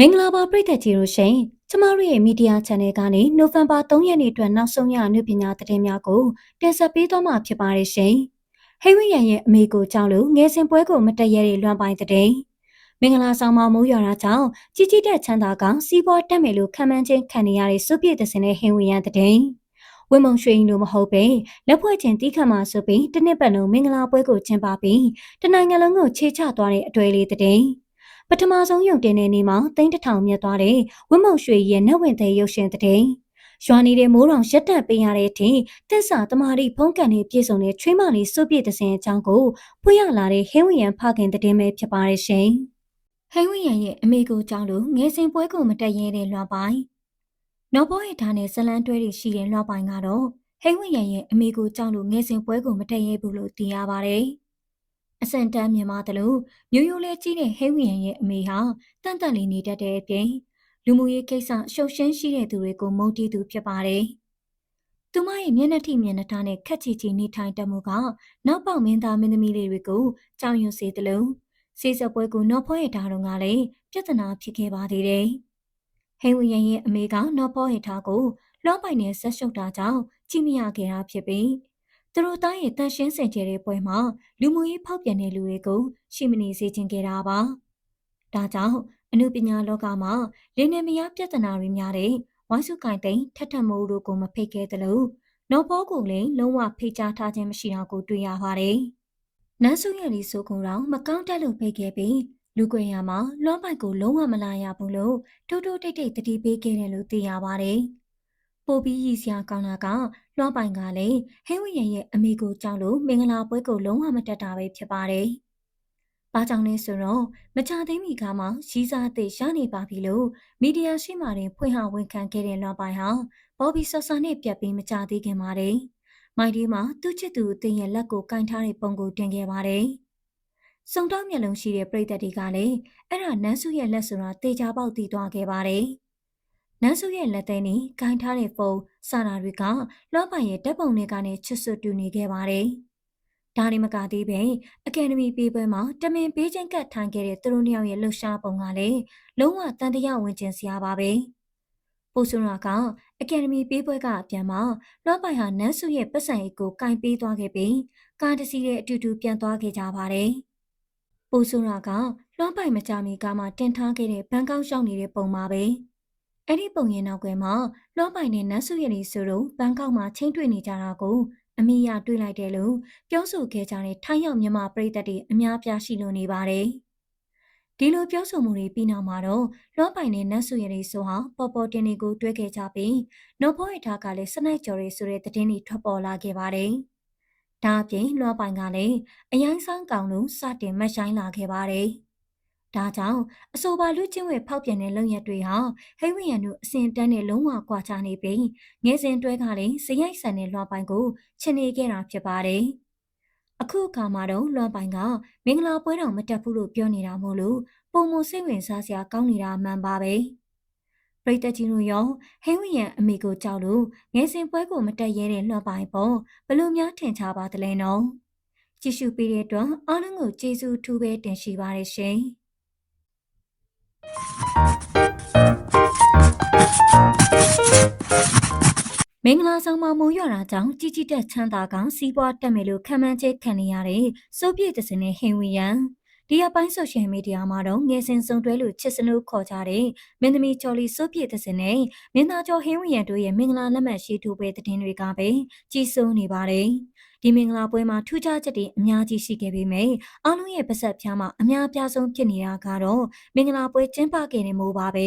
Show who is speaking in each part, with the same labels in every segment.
Speaker 1: မင်္ဂလာပါပရိသတ်ကြီးတို့ရှင်ကျမတို့ရဲ့မီဒီယာ channel ကနေနိုဝင်ဘာ3ရက်နေ့အတွက်နောက်ဆုံးရအနုပညာသတင်းများကိုတင်ဆက်ပေးသွားမှာဖြစ်ပါတယ်ရှင်ဟိဝိယန်ရဲ့အမေကိုကြောက်လို့ငယ်စဉ်ပွဲကိုမတက်ရတဲ့လွမ်းပိုင်းတဲ့မင်္ဂလာဆောင်မမိုးရွာတာကြောင့်ကြီးကြီးတဲ့ချမ်းသာကစီးပွားတက်မယ်လို့ခံမှန်းခြင်းခံနေရတဲ့စုပြည့်တဲ့စင်တဲ့ဟိဝိယန်တဲ့ဝင်းမုံရွှေရင်လိုမဟုတ်ပဲလက်ဖွဲ့ချင်းတီးခတ်မှဆိုပြီးတစ်နှစ်ပတ်လုံးမင်္ဂလာပွဲကိုကျင်းပပြီးတနိုင်ငံလုံးကိုခြေချသွားတဲ့အတွေ့အလေးတဲ့ ပထမဆုံးရုံတင်တဲ့နေ့မှာတိန်းတထောင်မြတ်သွားတဲ့ဝင်းမုံရွှေရဲ့နက်ဝင်တဲ့ရုပ်ရှင်တဲ့ရွာနေတဲ့မိုးတောင်ရက်တက်ပေးရတဲ့အထိတက်စာတမာရီဖုံးကန်နေပြည့်စုံတဲ့ချွေးမလေးစုပြည့်တဲ့စင်အကြောင်းကိုဖွင့်ရလာတဲ့ဟင်းဝရံဖခင်တဲ့ပဲဖြစ်ပါရဲ့ရှင်ဟင်းဝရံရဲ့အမေကိုကြောင်းလို့ငယ်စဉ်ပွဲကိုမတက်ရဲတဲ့လွှာပိုင်နောက်ပေါ်ရထားနဲ့ဇလန်းတွဲတွေရှိတဲ့လွှာပိုင်ကတော့ဟိန်းဝရံရဲ့အမေကိုကြောင်းလို့ငယ်စဉ်ပွဲကိုမတက်ရဲဘူးလို့သိရပါတယ်။ အစံတန်းမြန်မာတလို့မျိုးရိုးလေးကြီးတဲ့ဟဲဝီယန်ရဲ့အမေဟာတန့်တန့်လေးနေတတ်တဲ့အပြင်လူမှုရေးကိစ္စရှုပ်ရှင်းရှိတဲ့သူတွေကိုမုန်းတီးသူဖြစ်ပါတယ်။သူမရဲ့မျက်နှာထိမျက်နှာထားနဲ့ခက်ချီချီနေထိုင်တတ်မှုကနောက်ပေါက်မင်းသားမင်းသမီးလေးတွေကိုကြောင်ရွံ့စေတယ်လို့စေစပွဲကိုနော်ဖောရဲ့ဓာတ်တော်ကလည်းပြဿနာဖြစ်ခဲ့ပါသေးတယ်။ဟဲဝီယန်ရဲ့အမေကနော်ဖောရဲ့ဓာတ်ကိုလောပိုင်နဲ့ဆက်ရှုပ်တာကြောင့်ကြည့်မရခဲ့တာဖြစ်ပြီး သူတို့သားရဲ့တန်ရှင်းစင်ကြတဲ့ပွဲမှာလူမှုရေးဖောက်ပြန်တဲ့လူတွေကိုရှိမနေစေချင်ခဲ့တာပါ။ဒါကြောင့်အမှုပညာလောကမှာလင်းနေမယားပြဿနာတွေများတဲ့ဝိုင်းစုကင်သိန်းထက်ထမိုးတို့ကိုမဖိတ်ခဲ့သလိုနော်ဘောကိုလည်းလုံးဝဖိတ်ကြားထားခြင်းမရှိတာကိုတွေ့ရပါတယ်။နန်းစုရဲ့ဒီဆိုကုန်တော့မကောင်းတက်လို့ဖိတ်ခဲ့ပြီးလူကွေရမှာလွှမ်းပိုက်ကိုလုံးဝမလာရဘူးလို့တိုးတိုးတိတ်တိတ်တတိပေးခဲ့တယ်လို့သိရပါတယ်။ ပိုပြီးရည်စရာကောင်းတာကလွှမ်းပိုင်ကလည်းဟင်းဝရရဲ့အမေကိုကြောက်လို့မင်္ဂလာပွဲကိုလုံးဝမတက်တာပဲဖြစ်ပါတယ်။ဘာကြောင့်လဲဆိုတော့မချသိမီကမှရီးစားအသေးရနေပါပြီလို့မီဒီယာရှိမှတင်ဖွင့်ဟဝန်ခံခဲ့တဲ့လွှမ်းပိုင်ဟာဘော်ဘီဆော့ဆာနဲ့ပြတ်ပြီးမချသေးခင်ပါတယ်။မိုက်ဒီမှာသူ့ချစ်သူအသိရဲ့လက်ကိုကင်ထားတဲ့ပုံကိုတင်ခဲ့ပါတယ်။စုံတောင်းမျက်လုံးရှိတဲ့ပြည်သက်တွေကလည်းအဲ့ဒါနန်းစုရဲ့လက်ဆိုတာတေချာပေါက်တည်သွားခဲ့ပါတယ်။ နန်းစုရဲ့လက်သေးနဲ့ဂိုင်းထားတဲ့ဖုန်းစာနာတွေကလောပိုင်ရဲ့တပ်ပုံတွေကနေချွတ်ဆွတ်တူနေခဲ့ပါတယ်။ဒါရီမကသေးပဲအကယ်ဒမီပေးပွဲမှာတမင်ပေးချင်းကတ်ထိုင်ခဲ့တဲ့သူတို့နှစ်ယောက်ရဲ့လှူရှားပုံကလည်းလုံးဝတန်တရားဝင်ကျင်စရာပါပဲ။ပိုဆိုရာကအကယ်ဒမီပေးပွဲကအပြန်မှာလောပိုင်ဟာနန်းစုရဲ့ပတ်စံအိတ်ကိုကင်ပေးသွားခဲ့ပြီးကားတစ်စီးနဲ့အတူတူပြန်သွားခဲ့ကြပါတယ်။ပိုဆိုရာကလွှမ်းပိုင်မကြမီကမှတင်ထားခဲ့တဲ့ဘန်ကောက်ရောက်နေတဲ့ပုံပါပဲ။ အဲ့ဒီပုံရင်နောက်ကွယ်မှာလောပိုင်နဲ့နတ်စုရည်ဆိုတော့ဘန်ကောက်မှာချင်းတွေ့နေကြတာကိုအမိရတွေ့လိုက်တယ်လို့ပြောဆိုခဲ့ကြတဲ့ထိုင်းရောက်မြန်မာပြည်သက်တွေအများပြားရှိလို့နေပါတယ်။ဒီလိုပြောဆိုမှုတွေပြီးနောက်မှာတော့လောပိုင်နဲ့နတ်စုရည်ဆိုဟာပေါ်ပေါ်တင်တွေကိုတွဲခဲ့ကြပြီးနော်ဖောရထားကလည်းစနိုက်ကျော်ရီဆိုတဲ့သတင်းတွေထွက်ပေါ်လာခဲ့ပါတယ်။ဒါအပြင်လောပိုင်ကလည်းအရင်ဆောင်ကောင်လို့စတင်မဆိုင်လာခဲ့ပါတယ်။ ဒါကြောင့်အဆိုပါလူချင်းဝဲဖောက်ပြန်တဲ့လုံရက်တွေဟာဟိဝရန်တို့အစဉ်တန်းနဲ့လုံးဝကွာခြားနေပြီးငယ်စဉ်တွဲကလည်းစရိုက်ဆန်တဲ့လွှာပိုင်ကိုချင်နေခဲ့တာဖြစ်ပါတယ်။အခုအခါမှာတော့လွှာပိုင်ကမင်္ဂလာပွဲတော်မတက်ဘူးလို့ပြောနေတာမို့လို့ပုံမစိတ်ဝင်စားစရာကောင်းနေတာမှန်ပါပဲ။ပရိသတ်ကြီးတို့ရောဟိဝရန်အမေကိုကြောက်လို့ငယ်စဉ်ပွဲကိုမတက်ရဲတဲ့လွှာပိုင်ပေါ့ဘလို့များထင်ရှားပါသလဲနော်။ကြည့်ရှုပေးတဲ့အတွက်အားလုံးကိုကျေးဇူးထူးပဲတင်ရှိပါတယ်ရှင်။ မင်္ဂလာဆောင်မှာမိုးရွာတာကြောင့်ကြီးကြီးတက်ချမ်းသာကစီးပွားတက်မယ်လို့ခံမှန်းချက်ခံနေရတဲ့စိုးပြည့်တစနဲ့ဟင်ဝီယန် ဒီအပိုင်းဆိုရှယ်မီဒီယာမှာတော့ငယ်စဉ်စုံတွဲလို့ချစ်စနုခေါ်ကြတဲ့မင်းသမီးကျော်လီစိုးပြည့်တစနဲ့မင်းသားကျော်ဟင်းဝီယန်တို့ရဲ့မင်္ဂလာလက်မှတ်ရှိထိုးပွဲသတင်းတွေကပဲကြီးစိုးနေပါတယ်ဒီမင်္ဂလာပွဲမှာထူးခြားချက်တွေအများကြီးရှိခဲ့ပေမယ့်အားလုံးရဲ့ပါဆက်ဖြားမှာအများအပြားဆုံးဖြစ်နေတာကတော့မင်္ဂလာပွဲကျင်းပခဲ့တဲ့မိုးပါပဲ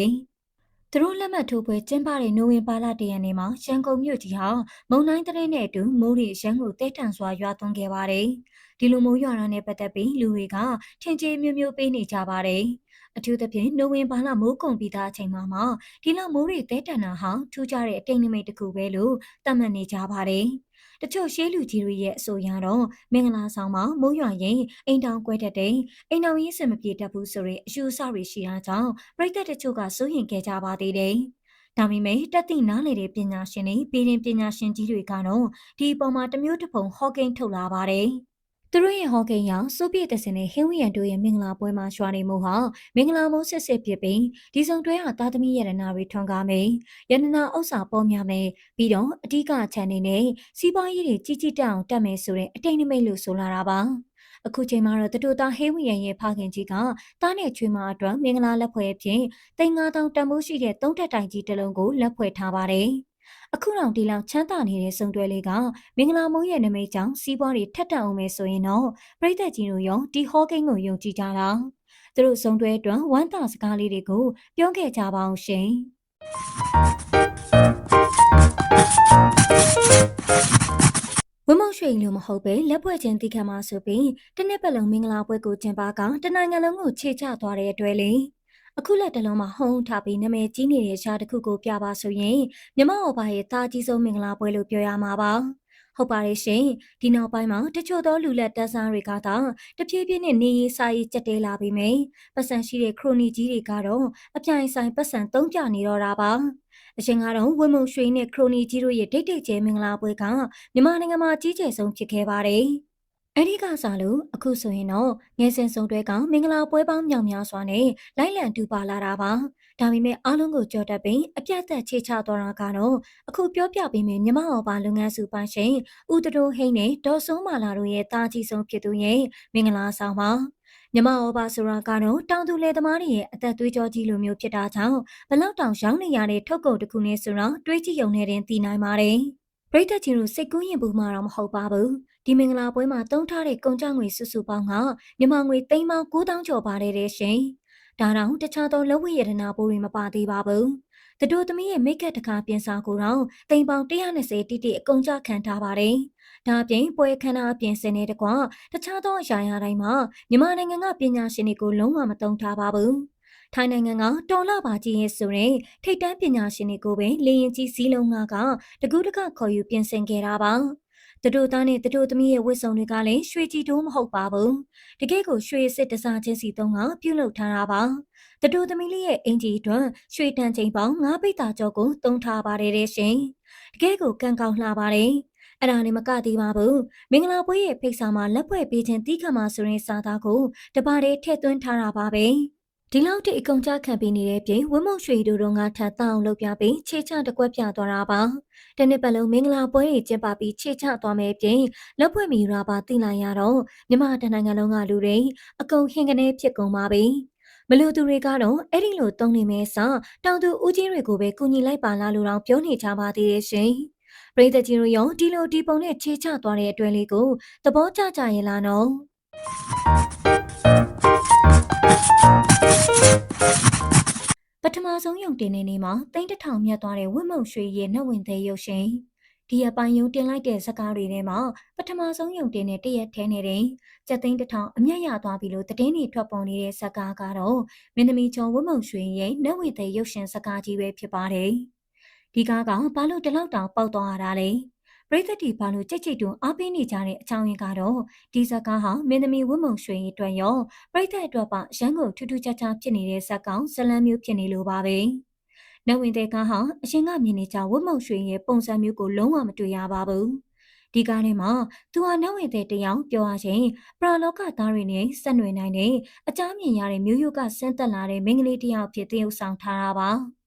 Speaker 1: သူတို့လက်မှတ်ထိုးပွဲကျင်းပတဲ့နိုဝင်ဘာလတရနေ့မှာရန်ကုန်မြို့ကြီးဟာမုံတိုင်းတဲ့နဲ့အတူမိုးရီရန်ကိုတဲထန်စွာရွာသွန်းခဲ့ပါတယ်။ ဒီလိုမိုးရွာတာနဲ့ပတ်သက်ပြီးလူတွေကထင်ကြီးမျိုးမျိုးပေးနေကြပါတယ်။အထူးသဖြင့်နိုဝင်ဘာလမိုးကုန်ပြီးသားအချိန်မှာမှဒီလောက်မိုးရီတဲတန်တာဟာထူးခြားတဲ့အတိတ်နိမိတ်တစ်ခုပဲလို့သတ်မှတ်နေကြပါတယ်။တချို့ရှေးလူကြီးတွေရဲ့အဆိုအရတော့မင်္ဂလာဆောင်မှာမိုးရွာရင်အိမ်တောင်ကွဲတတ်တဲ့အိမ်တော်ရေးစင်မပြေတတ်ဘူးဆိုတဲ့အယူအဆတွေရှိတာကြောင့်ပြည်သက်တချို့ကစိုးရင်ခဲ့ကြပါသေးတယ်။ဒါပေမဲ့တက်သိနားလေတဲ့ပညာရှင်တွေပြည်ရင်ပညာရှင်ကြီးတွေကတော့ဒီအပေါ်မှာတမျိုးတစ်ပုံဟောကိန်းထုတ်လာပါတယ်။ သူတို့ရဲ့ဟော်ကိန်းရောက်စိုးပြည့်တစင်နဲ့ဟင်းဝီယန်တို့ရဲ့မင်္ဂလာပွဲမှာရွှာနေမှုဟာမင်္ဂလာမိုးစစ်စစ်ဖြစ်ပြီးဒီစုံတွဲဟာတာသမီရတနာတွေထွန်ကားမယ်ရတနာဥစ္စာပေါ်များမယ်ပြီးတော့အဓိကချန်နေနဲ့စီးပွားရေးတွေကြီးကြီးတန်းအောင်တက်မယ်ဆိုတဲ့အတိတ်နိမိတ်လို့ဆိုလာတာပါအခုချိန်မှာတော့တတူသားဟေးဝီယန်ရဲ့ဖခင်ကြီးကတားနဲ့ချွေးမအတွက်မင်္ဂလာလက်ဖွဲ့ဖြင့်တိန်9000တန်မိုးရှိတဲ့သုံးထက်တိုင်ကြီးတစ်လုံးကိုလက်ဖွဲ့ထားပါတယ် အခုတော့ဒီလောက်ချမ်းသာနေတဲ့စုံတွဲလေးကမင်္ဂလာမိုးရဲ့နမိတ်ကြောင့်စီးပွားတွေထက်တက်အောင်မယ်ဆိုရင်တော့ပြည်သက်ကြီးတို့ရောဒီဟောကိန်းကိုယုံကြည်ကြတာသူတို့စုံတွဲအတွက်ဝမ်းသာစကားလေးတွေကိုပြောခဲ့ကြပါအောင်ရှင်ဝမုံရွှေလို့မဟုတ်ပဲလက်ဖွဲ့ချင်းတိခတ်မှာဆိုပြီးတနစ်ပတ်လုံးမင်္ဂလာပွဲကိုကျင်းပကတနိုင်ငံလုံးကိုခြေချသွားတဲ့အတွက်လေ အခုလက်တလုံးမှာဟုံးထားပြီးနာမည်ကြီးနေတဲ့ရှားတစ်ခုကိုပြပါဆိုရင်မြမအော်ဘာရဲ့တာကြီးဆုံးမင်္ဂလာပွဲလို့ပြောရမှာပါဟုတ်ပါတယ်ရှင်ဒီနောက်ပိုင်းမှာတချို့သောလူလက်တက်ဆန်းတွေကသာတဖြည်းဖြည်းနဲ့နေရေးစာရေးကြက်တဲလာပြီးမယ်ပတ်စံရှိတဲ့ခရိုနီကြီးတွေကတော့အပြိုင်ဆိုင်ပတ်စံသုံးပြနေတော့တာပါအရှင်ကတော့ဝင်းမုံရွှေနဲ့ခရိုနီကြီးတို့ရဲ့ဒိတ်ဒိတ်ကျဲမင်္ဂလာပွဲကမြန်မာနိုင်ငံမှာကြီးကျယ်ဆုံးဖြစ်ခဲ့ပါတယ် အဲ့ဒီကစားလို့အခုဆိုရင်တော့ငယ်စဉ်စုံတွဲကမင်္ဂလာပွဲပေါင်းမြောက်များစွာနဲ့လိုက်လံတူပါလာတာပါဒါပေမဲ့အားလုံးကိုကြော်တက်ပြီးအပြတ်သက်ချေချသွားတာကတော့အခုပြောပြပေးမယ်မြမဟော်ပါလုပ်ငန်းစုပိုင်းရှင်ဦးတတိုးဟိန်းနဲ့ဒေါ်စိုးမာလာတို့ရဲ့တာကြီးဆုံးဖြစ်သူရဲ့မင်္ဂလာဆောင်ပါမြမဩဘာဆိုတာကတော့တောင်သူလယ်သမားတွေရဲ့အသက်သွေးကြောကြီးလိုမျိုးဖြစ်တာကြောင့်ဘလောက်တောင်ရောင်းနေရတဲ့ထုတ်ကုန်တစ်ခုနဲ့ဆိုတော့တွေးကြည့်ုံနဲ့တင်သိနိုင်ပါတယ်ပရိသတ်ကြီးတို့စိတ်ကူးရင်ပူမှာတော့မဟုတ်ပါဘူး ဒီမင်္ဂလာပွဲမှာတုံးထားတဲ့ကုန်ကြငွေစုစုပေါင်းကမြန်မာငွေသိန်းပေါင်း9000ကျော်ပါတယ်တဲ့ရှင်ဒါတောင်တခြားသောလက်ဝတ်ရတနာပိုးတွေမပါသေးပါဘူးတတိုသမီးရဲ့မိတ်ကက်တကာပြင်စာကိုတော့တိမ်ပေါင်120တိတိအကုန်ကြခံထားပါတယ်။ဒါအပြင်ပွဲခန်းအပြင်စင်နေတကွာတခြားသောအရာရာတိုင်းမှာမြန်မာနိုင်ငံကပညာရှင်တွေကိုလုံးဝမတုံထားပါဘူး။ထိုင်းနိုင်ငံကတော်လာပါကြီးရဲ့ဆိုရင်ထိတ်တန်းပညာရှင်တွေကိုပဲလေရင်ကြီးစည်းလုံးကတကူးတကခေါ်ယူပြင်ဆင်ခဲ့တာပါ။ တတို့သားနဲ့တတို့သမီးရဲ့ဝတ်စုံတွေကလည်းရွှေကြည်တိုးမဟုတ်ပါဘူးတကယ့်ကိုရွှေစစ်တစားချင်းစီသုံးကပြုလုပ်ထားတာပါတတို့သမီးလေးရဲ့အင်ဂျီအတွက်ရွှေတန်ချိန်ပေါင်း၅ပိတာကျော်ကိုသုံးထားပါတယ်တဲ့ရှင်တကယ့်ကိုကံကောင်းလှပါတယ်အဲ့ဒါနဲ့မကသေးပါဘူးမင်္ဂလာပွဲရဲ့ဖိတ်စာမှာလက်ဖွဲ့ပေးခြင်းတီးခတ်မှာဆိုရင်စာသားကိုတပါးတည်းထည့်သွင်းထားတာပါပဲ ဒီလောက်ထိအကုန်ကြခံပြီးနေတဲ့ပြင်ဝင်းမုံရွှေတို့ကထပ်တောင်းလုပ်ပြပြီးခြေချတကွက်ပြသွားတာပါ။တနေ့ပတ်လုံးမင်္ဂလာပွဲတွေကျင်းပပြီးခြေချသွားမယ်ပြင်လက်ဖွဲ့မီရာပါသိလိုက်ရတော့မြမတနိုင်ငံလုံးကလူတွေအကုန်ဟင်ကနေဖြစ်ကုန်ပါပြီ။မလူသူတွေကတော့အဲ့ဒီလိုတုံးနေမဲစတောင်သူဦးကြီးတွေကိုပဲကူညီလိုက်ပါလားလို့တော့ပြောနေကြပါသေးတယ်ရှင်။ပရိသတ်ကြီးတို့ရောဒီလိုဒီပုံနဲ့ခြေချသွားတဲ့အတွဲလေးကိုသဘောကျကြရဲ့လားနော်။ ပထမဆုံးယုံတင်နေနေမှာတိန့်တထောင်မြတ်သွားတဲ့ဝတ်မုံရွှေရဲ့နှုတ်ဝင်သေးရုပ်ရှင်ဒီအပိုင်းယုံတင်လိုက်တဲ့ဇကားတွေထဲမှာပထမဆုံးယုံတင်တဲ့တရက်ထဲနေတဲ့ကြက်သိန်းတထောင်အမျက်ရသွားပြီလို့သတင်းတွေထွက်ပေါ်နေတဲ့ဇကားကတော့မင်းသမီးကျော်ဝတ်မုံရွှေရဲ့နှုတ်ဝင်သေးရုပ်ရှင်ဇကားကြီးပဲဖြစ်ပါတယ်ဒီကားကဘာလို့တလောက်တောင်ပေါက်သွားရတာလဲ ပရိသတ်တီဘာလို့ကြိတ်ကြိတ်တွန်းအားပေးနေကြတဲ့အကြောင်းရင်းကတော့ဒီဇက်ကားဟာမင်းသမီးဝတ်မုံရွှေအတွက်ရောပရိသတ်အတွက်ပါရန်ကုန်ထူးထူးခြားခြားဖြစ်နေတဲ့ဇက်ကောင်ဇလန်းမျိုးဖြစ်နေလို့ပါပဲ။နဝင်တဲ့ကားဟာအရှင်ကမြင်နေကြဝတ်မုံရွှေရဲ့ပုံစံမျိုးကိုလုံးဝမတွေ့ရပါဘူး။ဒီကားထဲမှာသူဟာနဝင်တဲ့တယောက်ပြောရရင်ပရာလောကသားတွေနဲ့ဆက်နွယ်နိုင်တဲ့အကြမ်းမြင်ရတဲ့မျိုးရိုးကဆင်းသက်လာတဲ့မိန်းကလေးတယောက်ဖြစ်တည်ယူဆောင်ထားတာပါ။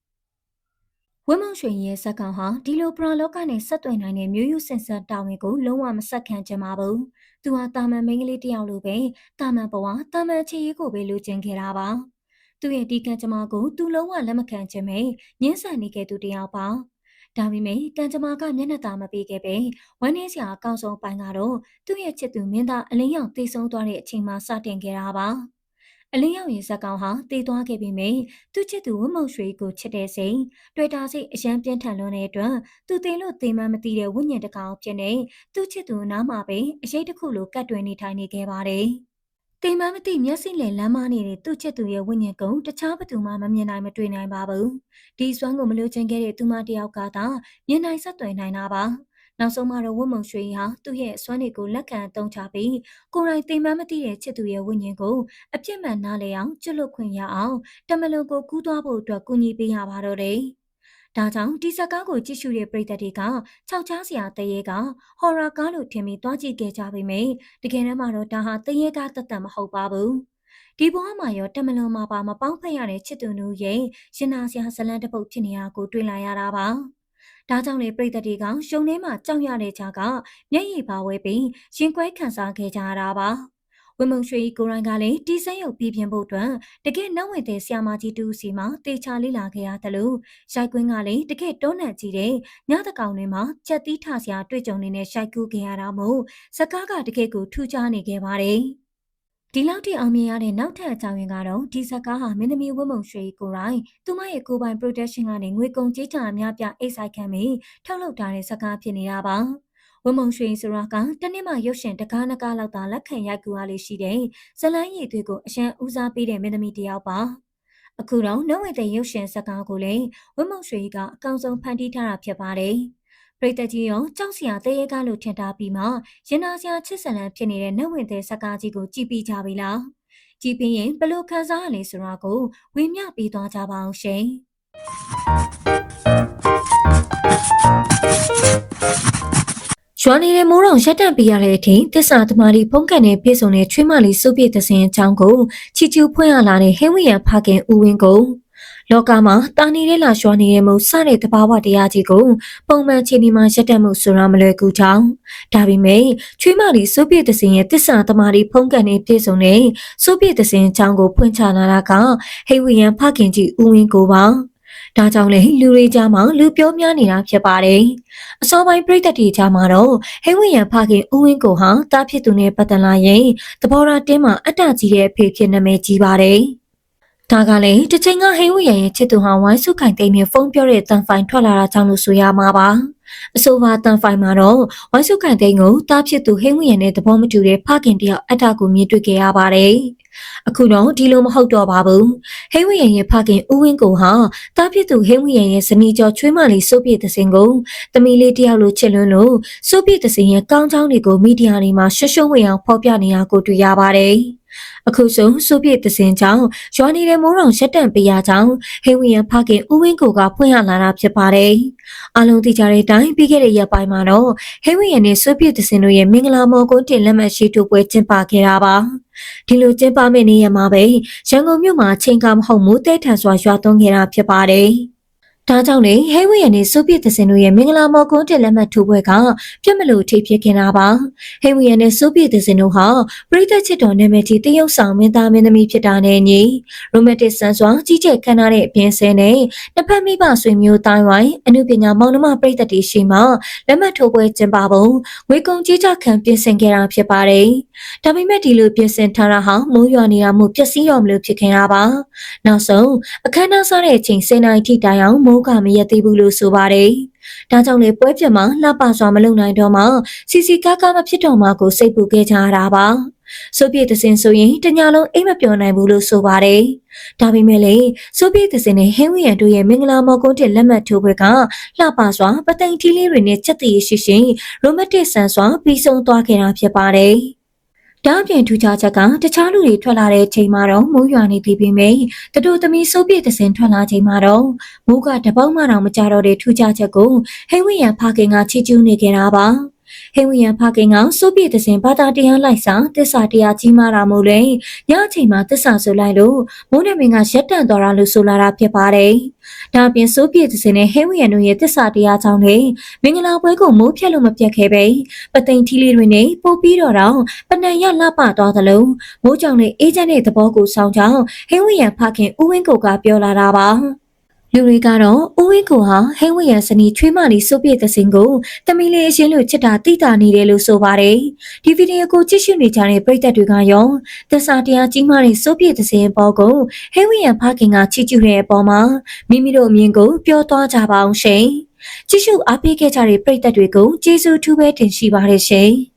Speaker 1: ဝင်းမောင်ရွှေရဲ့ဇက်ကောင်ဟာဒီလိုပရာလောကနဲ့ဆက်သွယ်နိုင်တဲ့မျိုးရိုးစင်ဆက်တာဝန်ကိုလုံးဝမဆက်ခံချင်ပါဘူး။သူဟာတာမန်မိန်းကလေးတယောက်လိုပဲတာမန်ဘဝတာမန်ချီရေးကိုပဲလိုချင်ခဲ့တာပါ။သူရဲ့ဒီကံကြမ္မာကိုသူလုံးဝလက်မခံချင်ပဲညှင်းဆန်နေခဲ့သူတယောက်ပါ။ဒါပေမဲ့ကံကြမ္မာကမျက်နှာသာမပေးခဲ့ပဲဝမ်းနည်းစရာအကောင်းဆုံးပိုင်းကတော့သူ့ရဲ့ချစ်သူမင်းသားအလင်းရောင်တည်ဆုံသွားတဲ့အချိန်မှာစတင်ခဲ့တာပါ။ အလင်းရောက်ရင်ဇက်ကောင်ဟာတည်သွားခဲ့ပြီမေသူချစ်သူဝမုံရွှေကိုချစ်တဲ့စိတ်တွေ့တာစိတ်အရန်ပြင်းထန်လွန်းတဲ့အတွက်သူတင်လို့တင်မှမသိတဲ့ဝိညာဉ်တကောင်ဖြစ်နေသူချစ်သူနားမှာပဲအရေးတစ်ခုလိုကတ်တွင်နေထိုင်နေခဲ့ပါတယ်တင်မှမသိမျက်စိနဲ့လမ်းမနေတဲ့သူ့ချစ်သူရဲ့ဝိညာဉ်ကုံတခြားဘသူမှမမြင်နိုင်မတွေ့နိုင်ပါဘူးဒီစွမ်းကိုမလို့ချင်ခဲ့တဲ့သူမတယောက်ကသာမြင်နိုင်ဆက်သွယ်နိုင်တာပါ နောက်ဆုံးမှာတော့ဝတ်မုံရွှေဟာသူ့ရဲ့အစွမ်းတွေကိုလက်ခံအသုံးချပြီးကိုယ်တိုင်သိမှမသိတဲ့ချစ်သူရဲ့ဝိညာဉ်ကိုအပြစ်မှန်နားလည်အောင်ကျွတ်လွတ်ခွင့်ရအောင်တမလွန်ကိုကူးသွားဖို့အတွက်ကူညီပေးရပါတော့တယ်။ဒါကြောင့်ဒီဇက်ကားကိုကြည့်ရှုတဲ့ပရိသတ်တွေကခြောက်ချားစရာတရေကဟော်ရာကားလို့ထင်ပြီးတွားကြည့်ခဲ့ကြပေမယ့်တကယ်တမ်းမှာတော့ဒါဟာတရေကားတသက်မဟုတ်ပါဘူး။ဒီဘဝမှာရောတမလွန်မှာပါမပေါင်းဖက်ရတဲ့ချစ်သူတို့ရဲ့ရှင်နာစရာဇလန်တစ်ပုတ်ဖြစ်နေတာကိုတွေ့လာရတာပါ။ ဒါကြောင့်လေပရိသတ်တွေကရှုံထဲမှာကြောက်ရတဲ့ကြားကမျက်ရည်ပါဝဲပြီးရင်ကွဲခံစားခဲ့ကြရတာပါ။ဝင်းမုံရွှေကိုရိုင်းကလည်းတီးစဲရုပ်ပြီးပြင်ဖို့အတွက်တကယ်နှောက်ဝင်တဲ့ဆီယာမကြီးတူစီမှာတေချာလေးလာခဲ့ရတယ်လို့ရှိုက်ကွင်းကလည်းတကယ်တွန်းနှံကြီးတဲ့ညတကောင်တွေမှာချက်တီးထစရာတွေ့ကြုံနေတဲ့ရှိုက်ကူခဲ့ရတာမို့စကားကတကယ်ကိုထူးခြားနေခဲ့ပါတယ် ဒီလောက်ထိအောင်မြင်ရတဲ့နောက်ထပ်အကြောင်းရင်းကတော့ဒီဇက်ကားဟာမင်းသမီးဝင်းမုံရွှေကိုရိုင်းသူမရဲ့ကိုပိုင် production ကနေငွေကုန်ကြေးချအများပြအိတ်ဆိုင်ခံပြီးထုတ်လုပ်ထားတဲ့ဇက်ကားဖြစ်နေတာပါ။ဝမုံရွှေဆိုတာကတနေ့မှရုပ်ရှင်တကားနကားလောက်သာလက်ခံရိုက်ကူရလေးရှိတဲ့ဇလန်းရည်သွေးကိုအရန်ဦးစားပေးတဲ့မင်းသမီးတစ်ယောက်ပါအခုတော့နှုတ်ဝဲတဲ့ရုပ်ရှင်ဇာတ်ကားကိုလည်းဝမုံရွှေကအကောင်းဆုံးဖန်တီးထားတာဖြစ်ပါတယ် ပရိသတ်ကြီးရောကြောက်စရာတရေကားလို့ထင်ထားပြီးမှရင်နာစရာချစ်စလန်ဖြစ်နေတဲ့နှုတ်ဝင်တဲ့ဇာတ်ကားကြီးကိုကြည့်ပြီးကြပြီလားကြည့်ပြီးရင်ဘယ်လိုခံစားရလဲဆိုတာကိုဝေမျှပေးသွားကြပါအောင်ရှင်ရွာနေတဲ့မိုးတော်ရက်တန့်ပြရတဲ့အထိတစ္ဆာသမารီဖုံးကန်တဲ့ပြည်စုံတဲ့ချွေးမလေးစုပ်ပြည့်သစင်အကြောင်းကိုချီချူဖွင့်ရလာတဲ့ဟဲဝီယံဖခင်ဦးဝင်းကို လောကမှာတာနေတဲ့လာရွှာနေတဲ့မှုစတဲ့တဘာဝတရားကြီးကိုပုံမှန်ချိန်ဒီမှာရက်တက်မှုဆိုတာမလွယ်ကူကြောင်းဒါပေမဲ့ချွေးမလီစုပ်ပြည့်သစင်ရဲ့တစ္ဆာသမารီဖုံးကန်တဲ့ပြည်စုံတဲ့စုပ်ပြည့်သစင်အကြောင်းကိုဖွင့်ချလာတာကဟဲဝီယံဖခင်ကြီးဦးဝင်းကိုပါဒါကြောင့်လေလူတွေကြားမှာလူပြောများနေတာဖြစ်ပါတယ်။အစောပိုင်းပြည်သက်တွေကြားမှာတော့ဟိဝရန်ဖခင်ဦးဝင်းကိုဟာတားဖြစ်သူနဲ့ပတ်သက်လာရင်သဘောထားတင်းမှာအတ္တကြီးတဲ့အဖေဖြစ်နာမည်ကြီးပါတယ်။ ဒါကလည်းတစ်ချိန်ကဟိဝရန်ရဲ့ချစ်သူဟာဝိုင်းစုခိုင်သိမ်းနဲ့ဖုန်းပြောတဲ့တန်ဖိုင်ထွက်လာတာကြောင့်လို့ဆိုရမှာပါ။အဆိုပါတန်ဖိုင်မှာတော့ဝိုင်းစုခိုင်သိန်းကိုတားဖြစ်သူဟိဝရန်နဲ့သဘောမတူတဲ့ဖခင်တယောက်အတ္တကိုမြင်တွေ့ခဲ့ရပါတယ်။အခုတော့ဒီလိုမဟုတ်တော့ပါဘူးဟိဝီယန်ရဲ့ဖခင်ဦးဝင်းကိုဟာတားဖြစ်သူဟိဝီယန်ရဲ့ဇနီးကျော်ချွေးမလေးစိုးပြည့်သစင်ကိုတမီလေးတယောက်လိုချစ်လွန်းလို့စိုးပြည့်သစင်ရဲ့ကောင်းချောင်းတွေကိုမီဒီယာတွေမှာရှုံရှုံဝေအောင်ဖော်ပြနေတာကိုတွေ့ရပါတယ် အခုဆိုဆိုပြည့်တစင်ကြောင့်ရွာနေတဲ့မိုးတော်ရက်တန့်ပေးရကြောင်းဟိဝီယန်ဖခင်ဦးဝင်းကိုကဖွင့်ရလာတာဖြစ်ပါတယ်။အလုံးသိကြတဲ့အတိုင်းပြီးခဲ့တဲ့ရက်ပိုင်းမှာတော့ဟိဝီယန်နဲ့ဆိုပြည့်တစင်တို့ရဲ့မင်္ဂလာမော်ကွန်းတင်လက်မှတ်ရှိထိုးပွဲကျင်းပခဲ့တာပါ။ဒီလိုကျင်းပမယ့်နေရာမှာပဲရန်ကုန်မြို့မှာချိန်ကမဟုတ်မူတဲထန်စွာရွာသွန်းခဲ့တာဖြစ်ပါတယ်။ ဒါကြောင့်လေဟဲဝီယန်နဲ့ဆိုဗီယက်သစင်တို့ရဲ့မင်္ဂလာမော်ကွန်းတက်လက်မှတ်ထိုးပွဲကပြတ်မလို့ထိဖြစ်ခဲ့တာပါဟဲဝီယန်နဲ့ဆိုဗီယက်သစင်တို့ဟာပရိသတ်ချစ်တော်နာမည်ကြီးတရုတ်ဆောင်မင်းသားမင်းသမီးဖြစ်တာနဲ့ညီရိုမန်တစ်ဆန်စွာကြီးကျယ်ခမ်းနားတဲ့အပြင်ဆဲနဲ့နှစ်ဖက်မိဘဆွေမျိုးတိုင်းဝိုင်းအမှုပညာမောင်နှမပရိသတ်တွေရှိမှလက်မှတ်ထိုးပွဲကျင်းပဖို့ငွေကုန်ကြီးကြခံပြင်ဆင်ခဲ့တာဖြစ်ပါတယ်ဒါပေမဲ့ဒီလိုပြင်ဆင်ထားတာဟာမိုးရွာနေတာမှုပျက်စီးရောမလို့ဖြစ်ခင်တာပါနောက်ဆုံးအခမ်းအနားစားတဲ့အချိန်စင်နိုင်ထိတိုင်အောင်မိုးကမရက်သေးဘူးလို့ဆိုပါတယ်။ဒါကြောင့်လေပွဲပြမှာလှပစွာမလုံနိုင်တော့မှစီစီကားကားမဖြစ်တော့မှကိုစိတ်ပူခဲ့ကြရတာပါ။ဆိုပြည့်သစင်ဆိုရင်တညာလုံးအိမ်မပြောနိုင်ဘူးလို့ဆိုပါတယ်။ဒါပေမဲ့လေဆိုပြည့်သစင်နဲ့ဟင်းဝီယန်တို့ရဲ့မင်္ဂလာမော်ကွန်းတဲ့လက်မှတ်ထိုးပွဲကလှပစွာပသိမ်ထီးလေးတွေနဲ့ချက်တည်ရှိရှိရိုမတ်တစ်ဆန်စွာပြီးဆုံးသွားခဲ့တာဖြစ်ပါတယ်။ ဒါအပြင်ထူးခြားချက်ကတခြားလူတွေထွက်လာတဲ့ချိန်မှာတော့မိုးရွာနေသေးပေမယ့်တတူသမီးစိုးပြည့်သစင်ထွက်လာချိန်မှာတော့မိုးကတပေါက်မှတော့မကြတော့တဲ့ထူးခြားချက်ကိုဟိဝိယံဖခင်ကချီးကျူးနေကြတာပါ။ဟိဝီယံဖခင်ကစိုးပြည့်တဲ့စဉ်ဘာသာတရားလိုက်စာတစ္ဆာတရားကြီးမားတာမို့လေညအချိန်မှာတစ္ဆာဆိုလိုက်လို့မိုးနေမင်းကရက်တန့်တော်တာလို့ဆိုလာတာဖြစ်ပါတယ်။ ဒါအပြင်စိုးပြည့်တဲ့စဉ်နဲ့ဟိဝီယံတို့ရဲ့တစ္ဆာတရားကြောင့်လေမင်္ဂလာပွဲကိုမိုးဖြတ်လို့မပြတ်ခဲ့ပဲပသိမ်ထီလေးတွေနဲ့ပို့ပြီးတော့တော့ပနံရလှပသွားသလိုမိုးကြောင့်လေအေးချမ်းတဲ့သဘောကိုဆောင်ကြောင်းဟိဝီယံဖခင်ဦးဝင်းကိုကပြောလာတာပါ။ လူတွေကတော့ဦးဝင်းကိုဟာဟဲဝရန်စနီချွေးမလေးစုပ်ပြည့်သစင်ကိုတမီလေးအရှင်လို့ချစ်တာတိတာနေတယ်လို့ဆိုပါတယ်ဒီဗီဒီယိုကိုကြည့်ရှုနေကြတဲ့ပရိသတ်တွေကရောသစ္စာတရားကြီးမားတဲ့စုပ်ပြည့်သစင်ပေါ်ကိုဟဲဝရန်ဖခင်ကချီးကျူးတဲ့အပေါ်မှာမိမိတို့အမြင်ကိုပြောသွားကြပါအောင်ရှင်ကြည့်ရှုအားပေးခဲ့ကြတဲ့ပရိသတ်တွေကိုကျေးဇူးထူးပဲတင်ရှိပါတယ်ရှင်